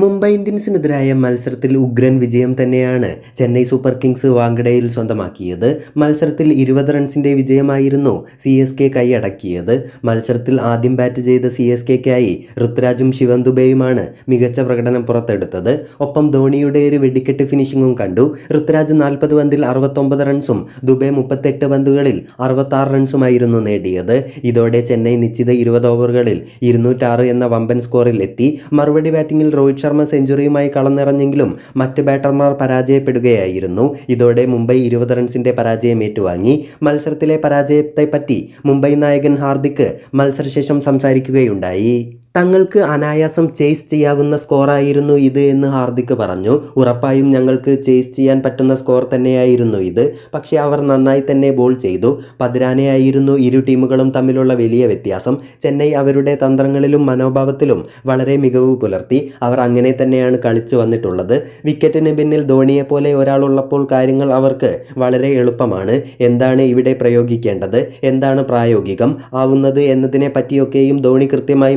മുംബൈ ഇന്ത്യൻസിനെതിരായ മത്സരത്തിൽ ഉഗ്രൻ വിജയം തന്നെയാണ് ചെന്നൈ സൂപ്പർ കിങ്സ് വാങ്കഡയിൽ സ്വന്തമാക്കിയത്. മത്സരത്തിൽ ഇരുപത് റൺസിന്റെ വിജയമായിരുന്നു സി എസ് കെ കൈയടക്കിയത്. മത്സരത്തിൽ ആദ്യം ബാറ്റ് ചെയ്ത സി എസ് കെക്കായി ഋത്രാജും ശിവൻ ദുബെയുമാണ് മികച്ച പ്രകടനം പുറത്തെടുത്തത്. ഒപ്പം ധോണിയുടെ ഒരു വെടിക്കെട്ട് ഫിനിഷിങ്ങും കണ്ടു. ഋത്രാജ് നാൽപ്പത് പന്തിൽ അറുപത്തൊമ്പത് റൺസും ദുബെ മുപ്പത്തെട്ട് പന്തുകളിൽ അറുപത്താറ് റൺസുമായിരുന്നു നേടിയത്. ഇതോടെ ചെന്നൈ നിശ്ചിത ഇരുപത് ഓവറുകളിൽ ഇരുന്നൂറ്റാറ് എന്ന വമ്പൻ സ്കോറിൽ എത്തി മറുപടി ബാറ്റിംഗിൽ രോഹിത് ശർമ്മ സെഞ്ചുറിയുമായി കളന്നിറഞ്ഞെങ്കിലും മറ്റ് ബാറ്റർമാർ പരാജയപ്പെടുകയായിരുന്നു. ഇതോടെ മുംബൈ ഇരുപത് റൺസിന്റെ പരാജയം ഏറ്റുവാങ്ങി. മത്സരത്തിലെ പരാജയത്തെപ്പറ്റി മുംബൈ നായകൻ ഹാർദിക് മത്സരശേഷം സംസാരിക്കുകയുണ്ടായി. തങ്ങൾക്ക് അനായാസം ചേസ് ചെയ്യാവുന്ന സ്കോറായിരുന്നു ഇത് എന്ന് ഹാർദിക് പറഞ്ഞു. ഉറപ്പായും ഞങ്ങൾക്ക് ചേസ് ചെയ്യാൻ പറ്റുന്ന സ്കോർ തന്നെയായിരുന്നു ഇത്. പക്ഷേ അവർ നന്നായി തന്നെ ബോൾ ചെയ്തു. പതിരാനെയായിരുന്നു ഇരു ടീമുകളും തമ്മിലുള്ള വലിയ വ്യത്യാസം. ചെന്നൈ അവരുടെ തന്ത്രങ്ങളിലും മനോഭാവത്തിലും വളരെ മികവ് പുലർത്തി. അവർ അങ്ങനെ തന്നെയാണ് കളിച്ചു വന്നിട്ടുള്ളത്. വിക്കറ്റിന് പിന്നിൽ ധോണിയെ പോലെ ഒരാളുള്ളപ്പോൾ കാര്യങ്ങൾ അവർക്ക് വളരെ എളുപ്പമാണ്. എന്താണ് ഇവിടെ പ്രയോഗിക്കേണ്ടത്? എന്താണ് പ്രായോഗികം? ആവുന്നത് എന്നതിനെ പറ്റിയൊക്കെയും ധോണി കൃത്യമായി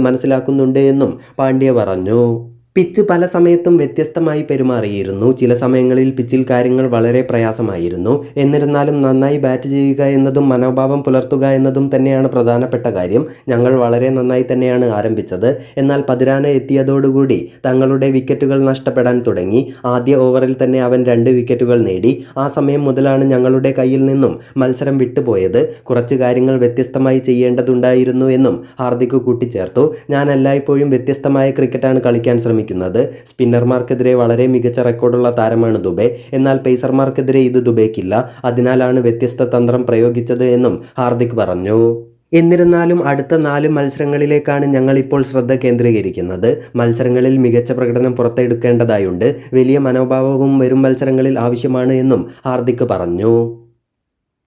മനസ്സിലാക്കുന്നുണ്ട് എന്നും പാണ്ഡ്യ പറഞ്ഞു. പിച്ച് പല സമയത്തും വ്യത്യസ്തമായി പെരുമാറിയിരുന്നു. ചില സമയങ്ങളിൽ പിച്ചിൽ കാര്യങ്ങൾ വളരെ പ്രയാസമായിരുന്നു. എന്നിരുന്നാലും നന്നായി ബാറ്റ് ചെയ്യുക എന്നതും മനോഭാവം പുലർത്തുക എന്നതും തന്നെയാണ് പ്രധാനപ്പെട്ട കാര്യം. ഞങ്ങൾ വളരെ നന്നായി തന്നെയാണ് ആരംഭിച്ചത്. എന്നാൽ പതിരാന എത്തിയതോടുകൂടി തങ്ങളുടെ വിക്കറ്റുകൾ നഷ്ടപ്പെടാൻ തുടങ്ങി. ആദ്യ ഓവറിൽ തന്നെ അവൻ രണ്ട് വിക്കറ്റുകൾ നേടി. ആ സമയം മുതലാണ് ഞങ്ങളുടെ കയ്യിൽ നിന്നും മത്സരം വിട്ടുപോയത്. കുറച്ച് കാര്യങ്ങൾ വ്യത്യസ്തമായി ചെയ്യേണ്ടതുണ്ടായിരുന്നു എന്നും ഹാർദിക് കൂട്ടിച്ചേർത്തു. ഞാൻ എല്ലായ്പ്പോഴും വ്യത്യസ്തമായ ക്രിക്കറ്റാണ് കളിക്കാൻ ശ്രമിക്കുന്നത്. സ്പിന്നർമാർക്കെതിരെ വളരെ മികച്ച റെക്കോർഡുള്ള താരമാണ് ദുബെ. എന്നാൽ പേസർമാർക്കെതിരെ ഇത് ദുബൈക്കില്ല. അതിനാലാണ് വ്യത്യസ്ത തന്ത്രം പ്രയോഗിച്ചത് എന്നും ഹാർദിക് പറഞ്ഞു. എന്നിരുന്നാലും അടുത്ത നാല് മത്സരങ്ങളിലേക്കാണ് ഞങ്ങളിപ്പോൾ ശ്രദ്ധ കേന്ദ്രീകരിക്കുന്നത്. മത്സരങ്ങളിൽ മികച്ച പ്രകടനം പുറത്തെടുക്കേണ്ടതായുണ്ട്. വലിയ മനോഭാവവും വരും മത്സരങ്ങളിൽ ആവശ്യമാണ് എന്നും ഹാർദിക് പറഞ്ഞു.